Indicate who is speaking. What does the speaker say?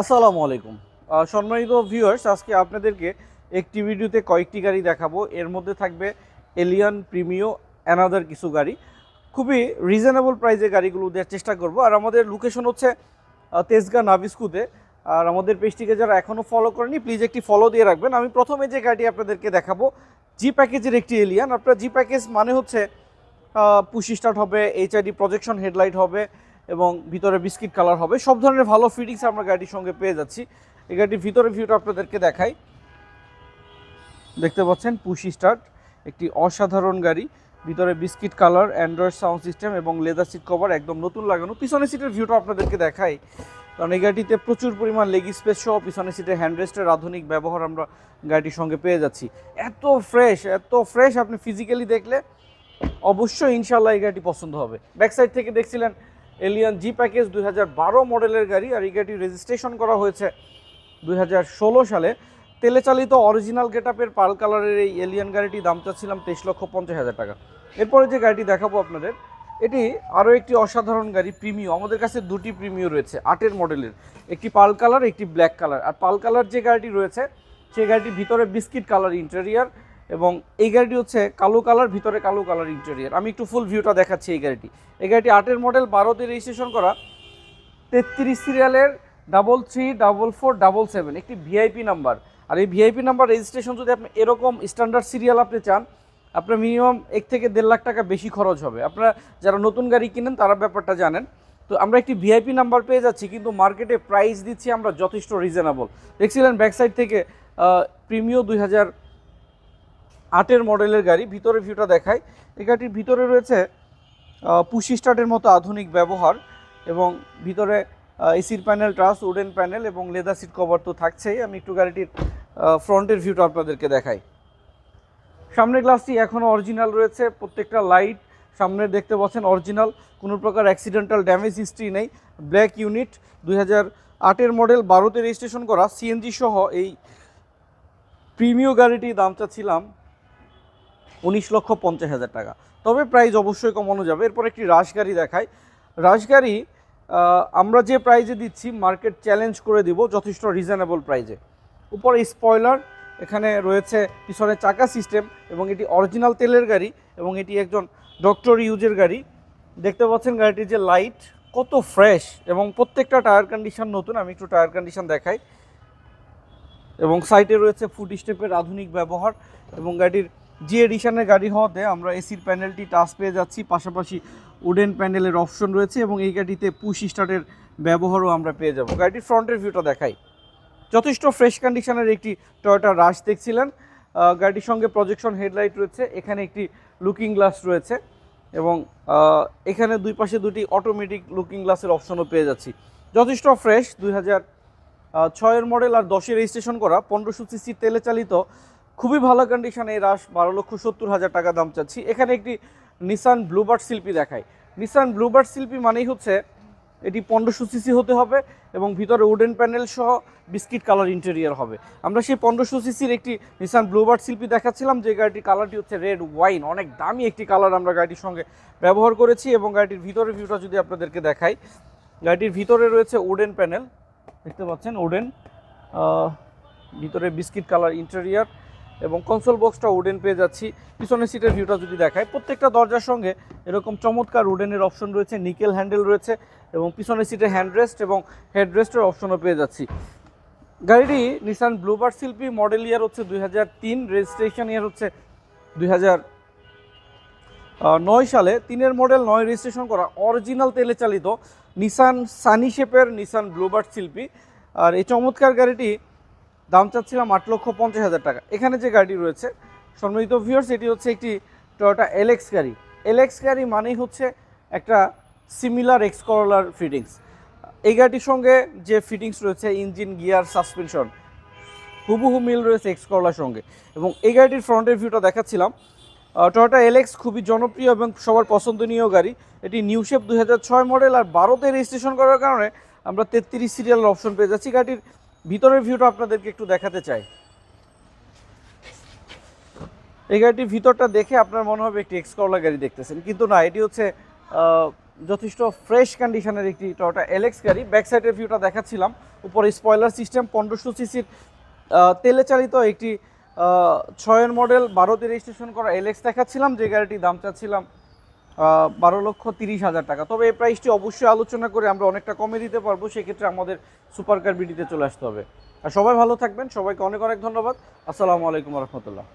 Speaker 1: আসসালামু আলাইকুম। সম্মানিত ভিউয়ার্স আজকে আপনাদেরকে একটি ভিডিওতে কয়েকটি গাড়ি দেখাবো। এর মধ্যে থাকবে এলিয়ান প্রিমিও অ্যানাদার কিছু গাড়ি। খুবই রিজনেবল প্রাইসে গাড়িগুলো দেওয়ার চেষ্টা করব। আর আমাদের লোকেশন হচ্ছে তেজগাঁ নাভিস্কুতে আর আমাদের পেজটিকে যারা এখনও ফলো করেনি প্লিজ একটি ফলো দিয়ে রাখবেন। আমি প্রথমে যে গাড়ি আপনাদেরকে দেখাবো জি প্যাকেজের একটি এলিয়ান আপনার জি প্যাকেজ মানে হচ্ছে পুশি স্টার্ট হবে এইচআইডি প্রজেকশন হেডলাইট হবে এবং ভিতরে বিস্কিট কালার হবে। সব ধরনের ভালো ফিটিংস আমরা গাড়ির সঙ্গে পেয়ে যাচ্ছি। এই গাড়ির ভিতরে ভিউটা আপনাদেরকে দেখাই। দেখতে পাচ্ছেন, পুশি স্টার্ট। একটি অসাধারণ গাড়ি। ভিতরে biscuit colour, Android sound system এবং লেদার সিট কভার একদম নতুন লাগানো। পিছনের সিটের ভিউটা আপনাদেরকে দেখাই। কারণ এই গাড়িতে প্রচুর পরিমাণ লেগ স্পেস সহ পিছনের সিটে হ্যান্ডরেস্টের আধুনিক ব্যবহার আমরা গাড়িটির সঙ্গে পেয়ে যাচ্ছি। এত ফ্রেশ এত ফ্রেশ আপনি ফিজিক্যালি দেখলে অবশ্যই ইনশাল্লাহ এই গাড়িটি পছন্দ হবে। ব্যাক সাইড থেকে দেখছিলেন এলিয়ান জি প্যাকেজ দুই হাজার বারো মডেলের গাড়ি আর এই গাড়ি রেজিস্ট্রেশন করা হয়েছে দুই হাজার ষোলো সালে। তেলে চালিত অরিজিনাল গেটআপের পাল কালারের এই এলিয়ান গাড়িটি দাম চাচ্ছিলাম তেইশ লক্ষ পঞ্চাশ হাজার টাকা। এরপরে যে গাড়িটি দেখাবো আপনাদের, এটি আরও একটি অসাধারণ গাড়ি, প্রিমিও। আমাদের কাছে দুটি প্রিমিও রয়েছে, আটের মডেলের। একটি পাল কালার, একটি ব্ল্যাক কালার। আর পাল কালার যে গাড়িটি রয়েছে সেই গাড়িটির ভিতরে বিস্কিট কালার, ইন্টেরিয়ার। এবং এই গাড়িটি হচ্ছে কালো কালার, ভিতরে কালো কালার ইন্টেরিয়ার আমি একটু ফুল ভিউটা দেখাচ্ছি এই গাড়িটি। এই গাড়িটি আটের মডেল বারোতে রেজিস্ট্রেশন করা। তেত্রিশ সিরিয়ালের double three double four double seven একটি ভিআইপি নাম্বার আর এই ভিআইপি নাম্বার রেজিস্ট্রেশন যদি আপনি এরকম স্ট্যান্ডার্ড সিরিয়াল আপনি চান, আপনার মিনিমাম এক থেকে দেড় লাখ টাকা বেশি খরচ হবে। আপনারা যারা নতুন গাড়ি কিনেন, তারা ব্যাপারটা জানেন। তো আমরা একটি ভিআইপি নাম্বার পেয়ে যাচ্ছি, কিন্তু মার্কেটে প্রাইস দিচ্ছি আমরা যথেষ্ট রিজনেবল দেখছিলেন ব্যাক সাইড থেকে প্রিমিও দুই হাজার আটের মডেলের গাড়ি, ভিতরে ভিউটা দেখায় এই গাড়িটির ভিতরে রয়েছে পুশি স্টার্টের মতো আধুনিক ব্যবহার এবং ভিতরে এসির প্যানেল, ট্রাস, উডেন প্যানেল এবং লেদার সিট কভার তো থাকছেই। আমি একটু গাড়িটির ফ্রন্টের ভিউটা আপনাদেরকে দেখাই। সামনের গ্লাসটি এখনও অরিজিনাল রয়েছে, প্রত্যেকটা লাইট সামনে দেখতে পাচ্ছেন অরিজিনাল কোনো প্রকার অ্যাক্সিডেন্টাল ড্যামেজ হিস্ট্রি নেই। ব্ল্যাক ইউনিট দুই হাজার আটের মডেল বারোতে রেজিস্ট্রেশন করা। সিএনজি সহ এই প্রিমিয় গাড়িটি দাম চাচ্ছিলাম উনিশ লক্ষ পঞ্চাশ হাজার টাকা। তবে প্রাইস অবশ্যই কমানো যাবে। এরপর একটি রাশ গাড়ি দেখাই। রাশ গাড়ি আমরা যে প্রাইজে দিচ্ছি মার্কেট চ্যালেঞ্জ করে দিব যথেষ্ট রিজনেবল প্রাইজে উপরে স্পয়লার এখানে রয়েছে পিছনে চাকা সিস্টেম এবং এটি অরিজিনাল তেলের গাড়ি এবং এটি একজন ডক্টর ইউজের গাড়ি। দেখতে পাচ্ছেন গাড়িটির যে লাইট কত ফ্রেশ এবং প্রত্যেকটা টায়ার কন্ডিশন নতুন। আমি একটু টায়ার কন্ডিশন দেখাই। এবং সাইটে রয়েছে ফুড স্টেপের আধুনিক ব্যবহার এবং গাড়ির জি, এডিশনের গাড়ি হওয়াতে আমরা এসির প্যানেলটি টাচ পেয়ে যাচ্ছি। পাশাপাশি উডেন প্যানেলের অপশন রয়েছে এবং এই গাড়িতে পুশ স্টার্টের ব্যবহারও আমরা পেয়ে যাব। গাড়িটির ফ্রন্টের ভিউটা দেখাই। যথেষ্ট ফ্রেশ কন্ডিশনের একটি টয়োটা রাশ দেখছিলেন। গাড়িটির সঙ্গে প্রজেকশন হেডলাইট রয়েছে। এখানে একটি লুকিং গ্লাস রয়েছে এবং এখানে দুই পাশে দুটি অটোমেটিক লুকিং গ্লাসের অপশনও পেয়ে যাচ্ছি। যথেষ্ট ফ্রেশ দুই হাজার ছয়ের মডেল আর দশের রেজিস্ট্রেশন করা। পনেরোশো সিসি তেলে চালিত খুবই ভালো কন্ডিশনে রাশ বারো লক্ষ সত্তর হাজার টাকা দাম চাচ্ছি। এখানে একটি নিসান ব্লুবার্ড শিল্পী দেখায় নিসান ব্লুবার্ড শিল্পী মানেই হচ্ছে এটি পনেরোশো সিসি হতে হবে এবং ভিতরে উডেন প্যানেল সহ বিস্কিট কালার ইন্টেরিয়ার হবে। আমরা সেই পনেরোশো সিসির একটি নিসান ব্লুবার্ড শিল্পী দেখাচ্ছিলাম, যে গাড়িটির কালারটি হচ্ছে রেড ওয়াইন অনেক দামি একটি কালার আমরা গাড়িটির সঙ্গে ব্যবহার করেছি এবং গাড়িটির ভিতরের ভিউটা যদি আপনাদেরকে দেখাই, গাড়িটির ভিতরে রয়েছে উডেন প্যানেল দেখতে পাচ্ছেন উডেন ভিতরে বিস্কিট কালার ইন্টেরিয়ার এবং কনসোল বক্সটা উডেন পেয়ে যাচ্ছি। পিছনের সিটের ভিউটা যদি দেখায় প্রত্যেকটা দরজার সঙ্গে এরকম চমৎকার উডেনের অপশন রয়েছে নিকেল হ্যান্ডেল রয়েছে এবং পিছনের সিটে হ্যান্ডরেস্ট এবং হেডরেস্টের অপশনও পেয়ে যাচ্ছি। গাড়িটি নিসান ব্লুবার শিল্পী মডেল ইয়ার হচ্ছে দুই হাজার তিন রেজিস্ট্রেশন ইয়ার হচ্ছে দুই নয় সালে। তিনের মডেল নয় রেজিস্ট্রেশন করা অরিজিনাল তেলে চালিত নিসান সানি শেপের নিসান ব্লুবার্ড শিল্পী। আর এই চমৎকার গাড়িটি দাম চাচ্ছিলাম আট লক্ষ পঞ্চাশ হাজার টাকা। এখানে যে গাড়ি রয়েছে, সম্মানিত ভিউয়ার্স এটি হচ্ছে একটি টয়োটা এলএক্স গাড়ি। এলএক্স গাড়ি মানেই হচ্ছে একটা সিমিলার এক্স করলার ফিটিংস এই গাড়িটির সঙ্গে যে ফিটিংস রয়েছে ইঞ্জিন গিয়ার সাসপেনশন হুবহু মিল রয়েছে এক্স করলার সঙ্গে। এবং এই গাড়িটির ফ্রন্টের ভিউটা দেখাচ্ছিলাম। টয়োটা এলএক্স খুবই জনপ্রিয় এবং সবার পছন্দনীয় গাড়ি। এটি নিউ শেপ দুই হাজার ছয় মডেল আর বারোতে রেজিস্ট্রেশন করার কারণে আমরা তেত্রিশ সিরিয়ালের অপশন পেয়ে যাচ্ছি। গাড়ির ভিতরের ভিউটা আপনাদেরকে একটু দেখাতে চাই। এই গাড়িটির ভিতরটা দেখে আপনার মনে হবে একটি এক্স করলা গাড়ি দেখতেছেন। কিন্তু না, এটি হচ্ছে যথেষ্ট ফ্রেশ কন্ডিশনের একটি টয়োটা এলএক্স গাড়ি। ব্যাক সাইডের ভিউটা দেখাচ্ছিলাম। উপরে স্পয়লার সিস্টেম পনেরোশো সিসির তেলে চালিত একটি ছয়ের মডেল বারোতে রেজিস্ট্রেশন করা এলএক্স দেখাচ্ছিলাম। যে গাড়িটির দাম চাচ্ছিলাম বারো লক্ষ তিরিশ হাজার টাকা। তবে এই প্রাইসটি অবশ্যই আলোচনা করে আমরা অনেকটা কমে দিতে পারব, সেক্ষেত্রে আমাদের সুপার কার বিডিতে চলে আসতে হবে। আর সবাই ভালো থাকবেন, সবাইকে অনেক অনেক ধন্যবাদ। আসসালামু আলাইকুম রহমতুল্লাহ।